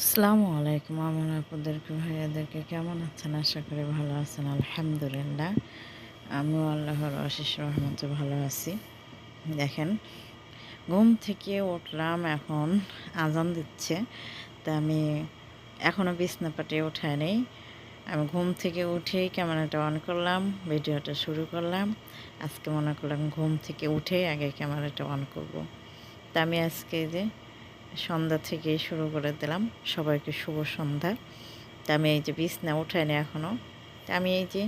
আসসালামু আলাইকুম আমার আপনাদেরকে ভাইয়াদেরকে কেমন আছেন? আশা করি ভালো আছেন, আলহামদুলিল্লাহ। আমিও আল্লাহর অশেষ রহমতে ভালো আছি। দেখেন, ঘুম থেকে উঠলাম এখন, আজান দিচ্ছে। তা আমি এখনও বিছনা পাটিয়ে উঠায় নেই। আমি ঘুম থেকে উঠেই ক্যামেরাটা অন করলাম, ভিডিওটা শুরু করলাম। আজকে মনে করলাম ঘুম থেকে উঠেই আগে ক্যামেরাটা অন করব। তা আমি আজকে যে সন্ধ্যা থেকেই শুরু করে দিলাম। সবাইকে শুভ সন্ধ্যা। তা আমি এই যে বিছনা উঠাইনি এখনও তা আমি এই যে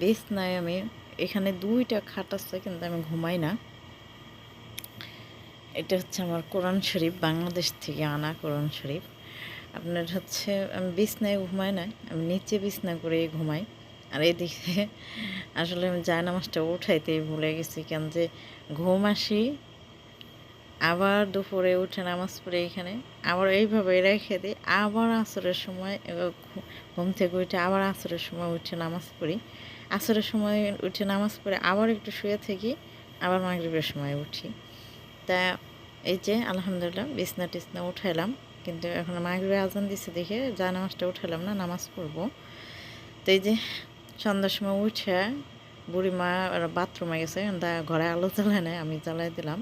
বিছনায় আমি এখানে দুইটা খাট আছে, কিন্তু আমি ঘুমাই না। এটা হচ্ছে আমার কোরআন শরীফ, বাংলাদেশ থেকে আনা কোরআন শরীফ। আপনার হচ্ছে, আমি বিছনায় ঘুমাই না, আমি নিচে বিছনা করে ঘুমাই। আর এদিকে আসলে আমি জায়নামাজটা উঠাইতেই ভুলে গেছি কেন যে ঘুম আসি আবার দুপুরে উঠে নামাজ পড়ে এখানে, আবার এইভাবে রেখে দিই। আবার আসরের সময় ঘুম থেকে উঠে আবার আসরের সময় উঠে নামাজ পড়ি। আসরের সময় উঠে নামাজ পড়ে আবার একটু শুয়ে থাকি, আবার মাগরীবের সময় উঠি। তা এই যে, আলহামদুলিল্লাহ, বিছনা টিছনা উঠাইলাম, কিন্তু এখন মাগরীবে আজান দিছে দেখে যা নামাজটা উঠালাম না, নামাজ পড়ব। তো এই যে, সন্ধ্যার সময় উঠে বুড়ি মা বাথরুমে গেছে ঘরে আলো জ্বালায় নেয় আমি জ্বালাই দিলাম।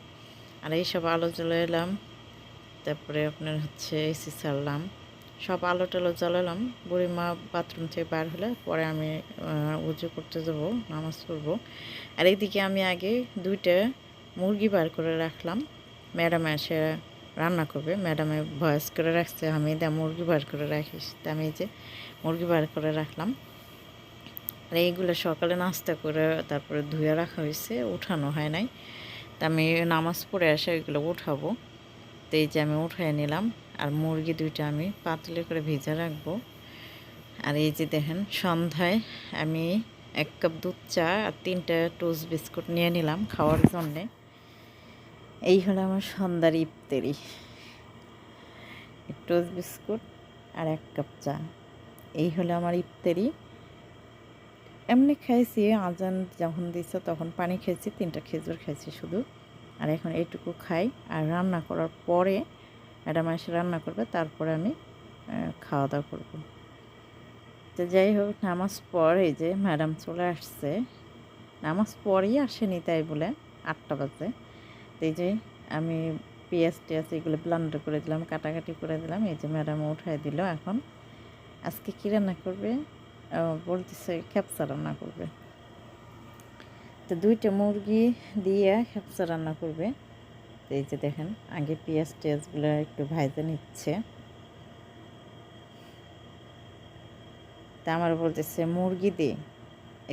আর এইসব আলো জ্বলে এলাম। তারপরে আপনার হচ্ছে এসি ছাড়লাম। সব আলো টালো জ্বালালাম বুড়ি মা বাথরুম থেকে বার হলে পরে আমি উজু করতে যাব, নামাজ পড়ব। আর এইদিকে আমি আগে দুইটা মুরগি বার করে রাখলাম। ম্যাডাম এসে রান্না করবে। ম্যাডামে ভয়েস করে রাখছে, আমি দা মুরগি বার করে রাখিস। তা আমি যে মুরগি বার করে রাখলাম। আর এইগুলো সকালে নাস্তা করে তারপরে ধুয়ে রাখা হয়েছে, উঠানো হয় নাই। তা আমি নামাজ পড়ে এসে ওইগুলো উঠাবো। তো এই যে আমি উঠাই নিলাম, আর মুরগি দুইটা আমি পাতলে করে ভেজে রাখব। আর এই যে দেখেন, সন্ধ্যায় আমি এক কাপ দুধ চা আর তিনটা টোস্ট বিস্কুট নিয়ে নিলাম খাওয়ার জন্যে। এই হলো আমার সন্ধ্যার ইফতারি। টোস্ট বিস্কুট আর এক কাপ চা। এই হলো আমার ইফতারি। এমনি খাইছি, আজান যখন দিচ্ছে তখন পানি খেয়েছি তিনটা খেজুর খাইছি শুধু। আর এখন এইটুকু খাই। আর রান্না করার পরে ম্যাডাম এসে রান্না করবে, তারপরে আমি খাওয়া দাওয়া করব। তো যাই হোক, নামাজ পর এই যে ম্যাডাম চলে আসছে। নামাজ পরেই আসেনি তাই বলে আটটা বাজে। তো এই যে আমি পেঁয়াজ টিয়াজ এগুলো ব্লান্ডার করে দিলাম, কাটাকাটি করে দিলাম। এই যে ম্যাডাম উঠাই দিল এখন। আজকে কী রান্না করবে? বলতেছে খেপসা রান্না করবে। তো দুইটা মুরগি দিয়ে খেপসা রান্না করবে। এই যে দেখেন, আগে পেঁয়াজ টেয়াজগুলো একটু ভাইজে নিচ্ছে। তা আমার বলতেছে, মুরগি দিয়ে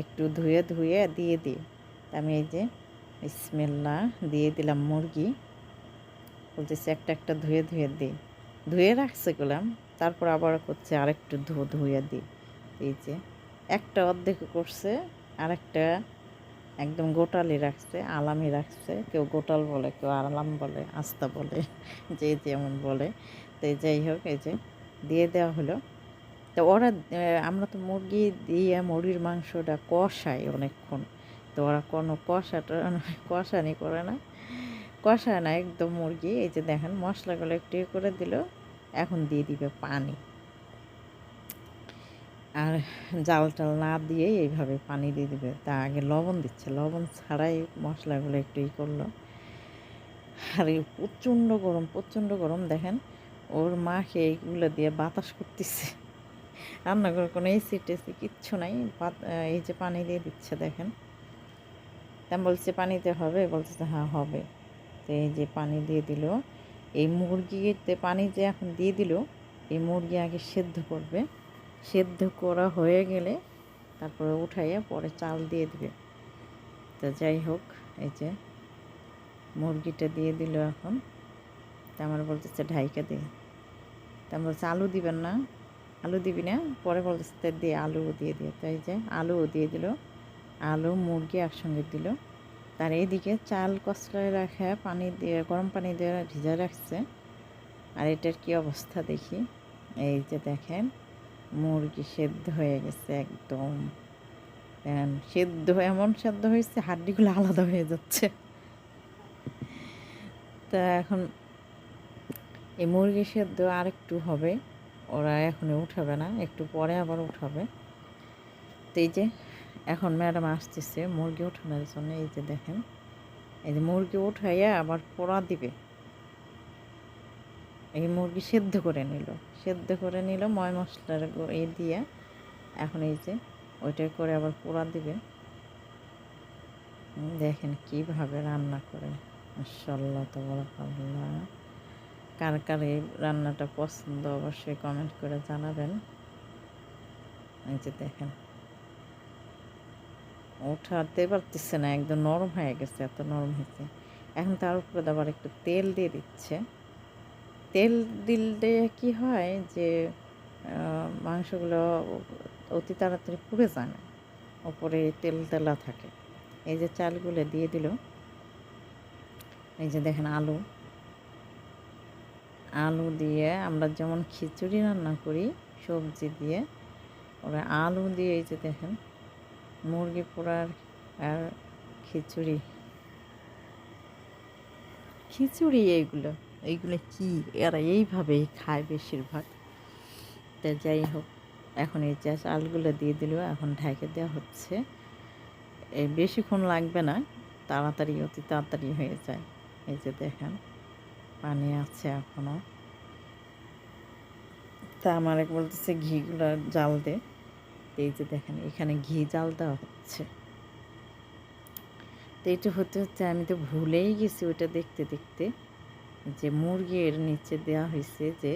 একটু ধুয়ে ধুয়ে দিয়ে দিই আমি এই যে স্মেল্লা দিয়ে দিলাম মুরগি। বলতেছে, একটা একটা ধুয়ে ধুয়ে দিই ধুয়ে রাখছে গেলাম, তারপর আবার করছে আরেকটু ধু, ধুয়ে দিই এই যে, একটা অর্ধেক করছে, আরেকটা একদম গোটালি রাখছে, আলামি রাখছে, কেউ গোটাল বলে, কেউ আলাম বলে, আস্তা বলে, যে যেমন বলে। তো যাই হোক, এই যে, দিয়ে দেওয়া হলো। তো ওরা আমরা তো মুরগি দিয়ে মুরগির মাংসটা কষাই অনেকক্ষণ। তো ওরা কোনো কষাটা কষানি করে না। কষায় না একদম মুরগি, এই যে দেখেন, মশলাগুলো একটু করে দিল, এখন দিয়ে দিবে পানি। আর জাল টাল না দিয়ে এইভাবে পানি দিয়ে দেবে। তা আগে লবণ দিচ্ছে। লবণ ছাড়াই মশলাগুলো একটু ই করল। আর এই প্রচণ্ড গরম প্রচণ্ড গরম দেখেন। ওর মাকে এইগুলো দিয়ে বাতাস করতেছে। রান্নাঘর কোনো এসি টেসি কিচ্ছু নাই। এই যে পানি দিয়ে দিচ্ছে দেখেন। তা বলছে, পানিতে হবে? বলছে হ্যাঁ হবে। তো এই যে পানি দিয়ে দিল। এই মুরগিতে পানি যে এখন দিয়ে দিল, এই মুরগি আগে সেদ্ধ করবে। সেদ্ধ করা হয়ে গেলে তারপরে উঠাইয়া পরে চাল দিয়ে দিবে। তো যাই হোক, এই যে মুরগিটা দিয়ে দিল এখন। তা আমার বলতেছে, ঢাইকা দিয়ে তা আমার বলছে, আলু দিবেন না। আলু দিবি না? পরে বলতেছে দিয়ে আলুও দিয়ে দিয়ে তাই যে আলুও দিয়ে দিল। আলু, মুরগি একসঙ্গে দিল। তার এইদিকে চাল কচলায় রাখা, পানি দিয়ে, গরম পানি দিয়ে ভিজা রাখছে। আর এটার কি অবস্থা দেখি? এই যে দেখেন। মুরগি সেদ্ধ হয়ে গেছে একদম। সেদ্ধ, এমন সেদ্ধ হয়েছে, হাড্ডিগুলো আলাদা হয়ে যাচ্ছে। তা এখন এই মুরগি সেদ্ধ আর একটু হবে, ওরা এখনই উঠাবে না, একটু পরে আবার উঠাবে। তো এই যে, এখন ম্যাডাম আসতেছে মুরগি ওঠানোর জন্য, এই যে দেখেন, এই যে মুরগি উঠাইয়া আবার পোড়া দিবে। এই মুরগি সেদ্ধ করে নিল। সেদ্ধ করে নিল, ময় মশলার এই দিয়ে। এখন এই যে ওইটাই করে আবার পোড়া দিবে। দেখেন কীভাবে রান্না করে। মাশাল্লাহ তো বড় কার কার এই রান্নাটা পছন্দ অবশ্যই কমেন্ট করে জানাবেন। এই যে দেখেন। ওঠাতে পারতেছে না, একদম নরম হয়ে গেছে, এত নরম হয়েছে। এখন তার উপরে আবার একটু তেল দিয়ে দিচ্ছে। তেল দিলে কি হয় যে মাংসগুলো অতি তাড়াতাড়ি পুড়ে যায় না ওপরে তেল তেলা থাকে। এই যে চালগুলো দিয়ে দিল, এই যে দেখেন আলু। আলু দিয়ে আমরা যেমন খিচুড়ি রান্না করি, সবজি দিয়ে, ওরা আলু দিয়ে এই যে দেখেন, মুরগি পোড়ার আর খিচুড়ি। খিচুড়ি এইগুলো। এইগুলো কি? এরা এইভাবেই খায় বেশিরভাগ। তা যাই হোক, এখন এই যে চালগুলো দিয়ে দিল, এখন ঢেকে দেওয়া হচ্ছে। এই বেশিক্ষণ লাগবে না, তাড়াতাড়ি, অতি তাড়াতাড়ি হয়ে যায়। এই যে দেখেন, পানি আছে এখনও তা আমার এক বলতেছে, ঘিগুলো জাল দে। এই যে দেখেন, এখানে ঘি জাল দেওয়া হচ্ছে। তো এটা হতে হচ্ছে আমি তো ভুলেই গেছি ওইটা দেখতে দেখতে। যে মুরগির নিচে দেওয়া হয়েছে যে,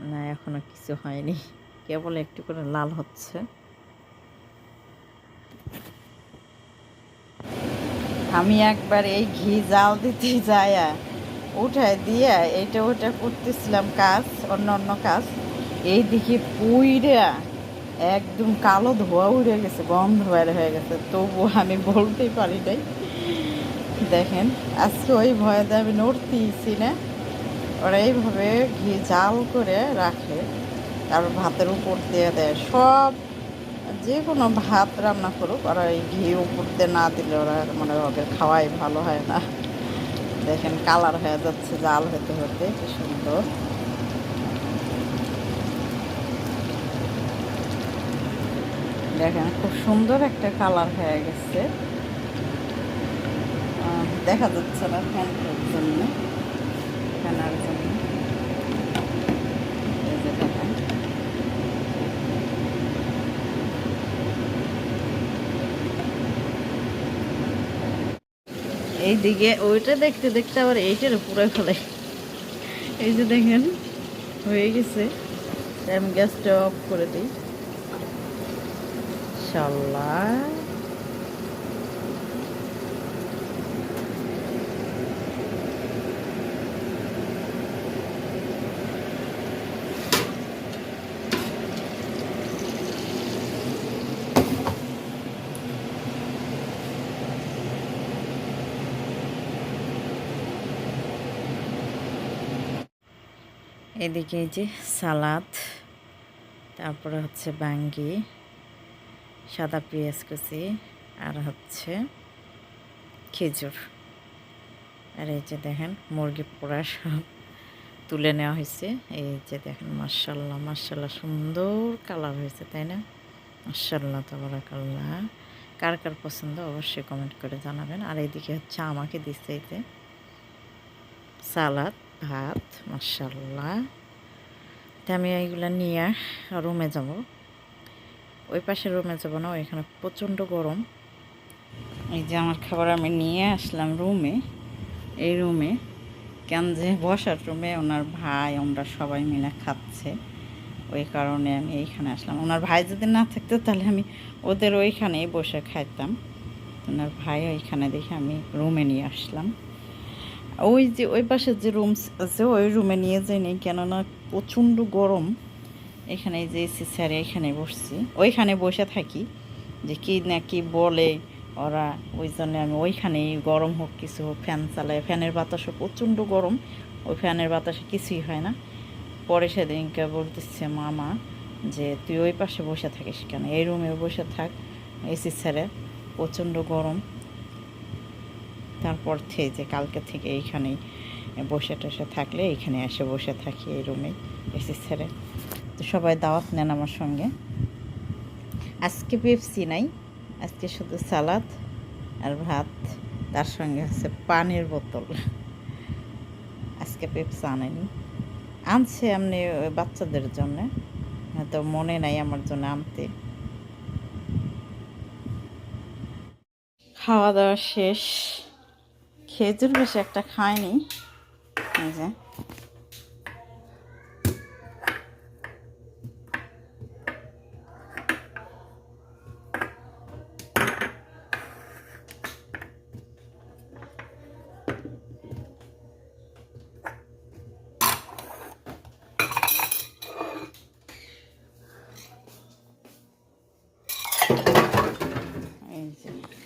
না, এখনও কিছু হয়নি। কেবল একটু করে লাল হচ্ছে। আমি একবার এই ঘি জাল দিতে যায়া উঠায় দিয়া এইটা ওটা করতেছিলাম কাজ, অন্য অন্য কাজ। এই দিকে পুইরা একদম কালো ধোয়া উড়ে গেছে, গন্ধ বের হয়ে গেছে। তবু আমি বলতেই পারি নাই। দেখেন। আজকে ওই ভয়ে আমি নড়তেইছি না। ওরা এইভাবে ঘি জাল করে রাখে, তারপর ভাতের উপর দিয়ে দেয়। সব, যে কোনো ভাত রান্না করুক, ওরা এই ঘি উপর দিয়ে না দিলে ওরা মানে ওদের খাওয়াই ভালো হয় না। দেখেন কালার হয়ে যাচ্ছে, জাল হতে হতে, কি সুন্দর। দেখেন, খুব সুন্দর একটা কালার হয়ে গেছে। দেখা যাচ্ছে না ফ্যানের জন্য। ফ্যানার জন্য। এইদিকে ওইটা দেখতে দেখতে আবার এইটার পুরো ফেলে। এই যে দেখেন, হয়ে গেছে। আমি গ্যাসটা অফ করে দিই। ইনশাল্লাহ। এদিকে এই যে সালাদ, তারপরে হচ্ছে বাঙ্গি, সাদা পেঁয়াজ কুচি, আর হচ্ছে খেজুর। আর এই যে দেখেন, মুরগি পোড়া সব তুলে নেওয়া হয়েছে। এই যে দেখেন মার্শাল্লাহ মার্শাল্লাহ সুন্দর কালার হয়েছে, তাই না? মার্শাল্লাহ তাবারাকাল্লাহ। কার কার পছন্দ অবশ্যই কমেন্ট করে জানাবেন। আর এইদিকে হচ্ছে আমাকে দিচ্ছে যে সালাদ, ভাত মার্শাল্লাহ আমি এইগুলো নিয়ে রুমে যাব। ওই পাশে রুমে যাব না, ওইখানে প্রচণ্ড গরম। এই যে আমার খাবার আমি নিয়ে আসলাম রুমে, এই রুমে। কেন যে বসার রুমে ওনার ভাই আমরা সবাই মিলে খাচ্ছে। ওই কারণে আমি এইখানে আসলাম। ওনার ভাই যদি না থাকতো, তাহলে আমি ওদের ওইখানেই বসে খাইতাম। ওনার ভাই ওইখানে দেখে আমি রুমে নিয়ে আসলাম। ওই যে, ওই পাশে যে রুম আছে, ওই রুমে নিয়ে যাইনি কেননা প্রচণ্ড গরম। এখানে যে এসি স্যারে এখানে বসছি। ওইখানে বসে থাকি যে কি না কি বলে ওরা। ওই জন্য আমি ওইখানেই গরম হোক, কিছু হোক, ফ্যান চালাই। ফ্যানের বাতাসও প্রচণ্ড গরম। ওই ফ্যানের বাতাসে কিছুই হয় না। পরে সেদিনকে বলতেছে মামা যে, তুই ওই পাশে বসে থাকিস কেন? এই রুমে বসে থাক। এসি স্যারে প্রচণ্ড গরম। তারপর থেকে যে কালকে থেকে এইখানেই বসে টসে থাকলে এখানে এসে বসে থাকি এই রুমে এসি ছেড়ে তো সবাই দাওয়াত নেন আমার সঙ্গে। আজকে পেপসি নাই, আজকে শুধু সালাদ আর ভাত। তার সঙ্গে আছে পানির বোতল। আজকে পেপসি আনেনি। আনছে এমনি বাচ্চাদের জন্য। হয়তো মনে নাই আমার জন্য আনতে। খাওয়া দাওয়া শেষ। খেজুর বেশি একটা খায়নি এই যে এই যে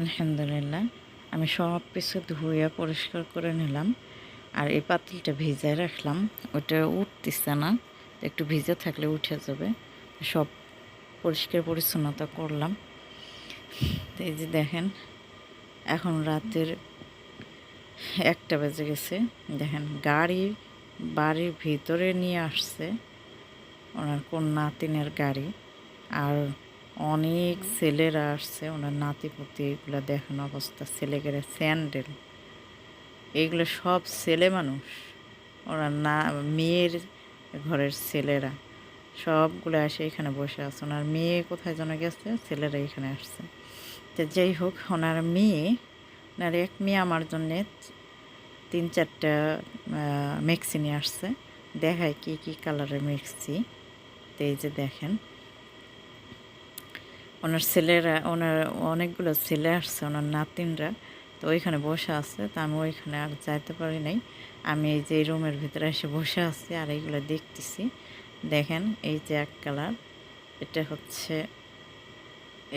আলহামদুলিল্লাহ, আমি সব কিছু ধুয়ে পরিষ্কার করে নিলাম আর এই পাতিলটা ভিজায় রাখলাম। ওটা উঠতেছে না, একটু ভিজে থাকলে উঠে যাবে। সব পরিষ্কার পরিচ্ছন্নতা করলাম। এই যে দেখেন, এখন রাতের একটা বেজে গেছে। দেখেন, গাড়ি বাড়ির ভিতরে নিয়ে আসছে ওনার কোন নাতিনের গাড়ি। আর অনেক ছেলেরা আসছে, ওনার নাতিপুতি, এগুলো দেখানো অবস্থা ছেলেগেরা স্যান্ডেল। এইগুলো সব ছেলে মানুষ ওরা না, মেয়ের ঘরের ছেলেরা। সবগুলো আসে এখানে বসে আছে। ওনার মেয়ে কোথায় যেন গেছে, ছেলেরা এখানে আসছে। তো যাই হোক, ওনার মেয়ে, ওনার এক মেয়ে আমার জন্যে তিন চারটা মেক্সি নিয়ে আসছে। দেখায় কি কি কালারের মেক্সি তো এই যে দেখেন, ওনার ছেলেরা, ওনার অনেকগুলো ছেলে আসছে, ওনার নাতিনরা। তো ওইখানে বসে আছে, তো আমি ওইখানে আর যাইতে পারি নাই। আমি এই যে রুমের ভিতরে এসে বসে আছি আর এইগুলো দেখতেছি। দেখেন, এই যে এক কালার, এটা হচ্ছে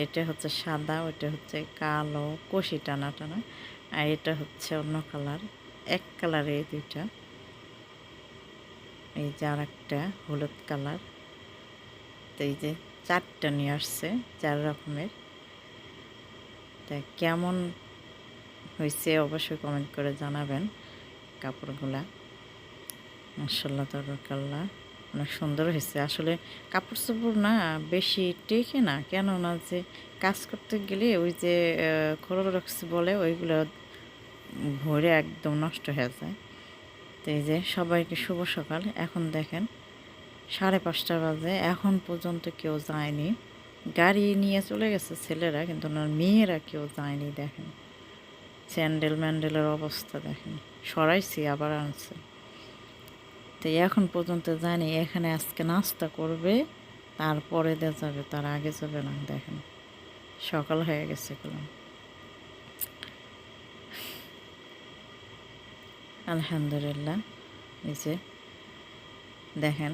এটা হচ্ছে সাদা, ওইটা হচ্ছে কালো, কষি টানা টানা আর এটা হচ্ছে অন্য কালার, এক কালারে এই দুইটা। এই যে আর একটা হলুদ কালার, তো এই যে চারটা নিয়ে আসছে, চার রকমের। তা কেমন হয়েছে অবশ্যই কমেন্ট করে জানাবেন কাপড়গুলা। মাসাল্লাহ তবরকাল্লা অনেক সুন্দর হয়েছে। আসলে কাপড় চোপড় না বেশি টেকে না, কেননা যে কাজ করতে গেলে ওই যে খোরক্স বলে, ওইগুলো ভরে একদম নষ্ট হয়ে যায়। তো এই যে সবাইকে শুভ সকাল। এখন দেখেন সাড়ে পাঁচটা বাজে, এখন পর্যন্ত কেউ যায়নি। গাড়ি নিয়ে চলে গেছে ছেলেরা, কিন্তু ওনার মেয়েরা কেউ যায়নি, দেখেন। স্যান্ডেল ম্যান্ডেলের অবস্থা, দেখেন। সরাইছি, আবার আনছে। তো এখন পর্যন্ত জানি এখানে আজকে নাস্তা করবে, তারপরে দিয়ে যাবে, তার আগে যাবে না, দেখেন। সকাল হয়ে গেছে গেলাম আলহামদুলিল্লাহ যে দেখেন,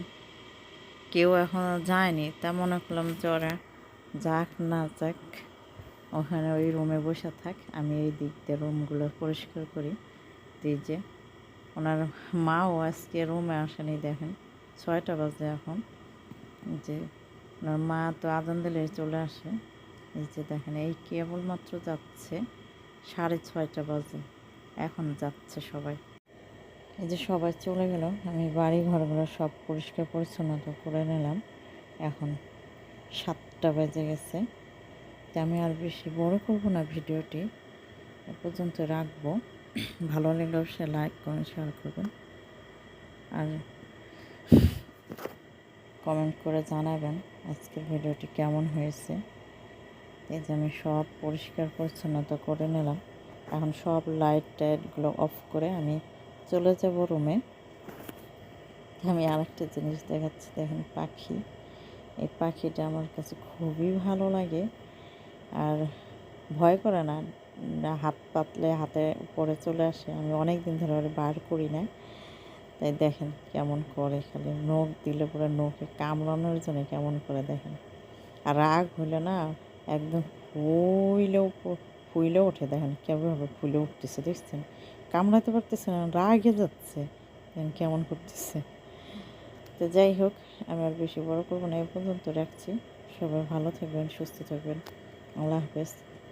কেউ এখনও যায়নি, তা মনে করলাম যে ওরা যাক না যাক, ওখানে ওই রুমে বসে থাক, আমি এই দিক দিয়ে রুমগুলো পরিষ্কার করি। দিয়ে যে ওনার মাও আজকে রুমে আসেনি, দেখেন। ছয়টা বাজে এখন। যে, ওনার মা তো আদান দিলে চলে আসে। এই যে দেখেন, এই কেবলমাত্র যাচ্ছে সাড়ে ছয়টা বাজে। এখন যাচ্ছে সবাই। এই যে সবাই চলে গেল, আমি বাড়ি ঘরগুলো সব পরিষ্কার পরিচ্ছন্নতা করে নিলাম। এখন সাতটা বেজে গেছে। তো আমি আর বেশি বড় করব না, ভিডিওটি এ পর্যন্ত রাখব। ভালো লাগলে অবশ্যই লাইক কমেন্ট শেয়ার করবেন। আর কমেন্ট করে জানাবেন আজকের ভিডিওটি কেমন হয়েছে। এই যে আমি সব পরিষ্কার পরিচ্ছন্নতা করে নিলাম। এখন সব লাইট টাইটগুলো অফ করে আমি চলে যাব রুমে আমি আরেকটা জিনিস দেখাচ্ছি, দেখেন পাখি। এই পাখিটা আমার কাছে খুবই ভালো লাগে। আর ভয় করে না না হাত পাতলে হাতে পরে চলে আসে। আমি অনেক দিন ধরে ওরে বার করি না তাই দেখেন কেমন করে খালি নখ দিলে পরে নখে কামড়ানোর জন্য কেমন করে দেখেন। আর রাগ হইলে না, একদম ফুইলেও ফুইলে ওঠে দেখেন কেমনভাবে ফুলে উঠতেছে, দেখছেন? কামড়াতে পারতেছে না, রাগে যাচ্ছে। দেখেন কেমন করতেছে। তো যাই হোক, আমি আর বেশি বড় করব না, এ পর্যন্ত রাখছি। সবাই ভালো থাকবেন, সুস্থ থাকবেন। আল্লাহ হাফেজ।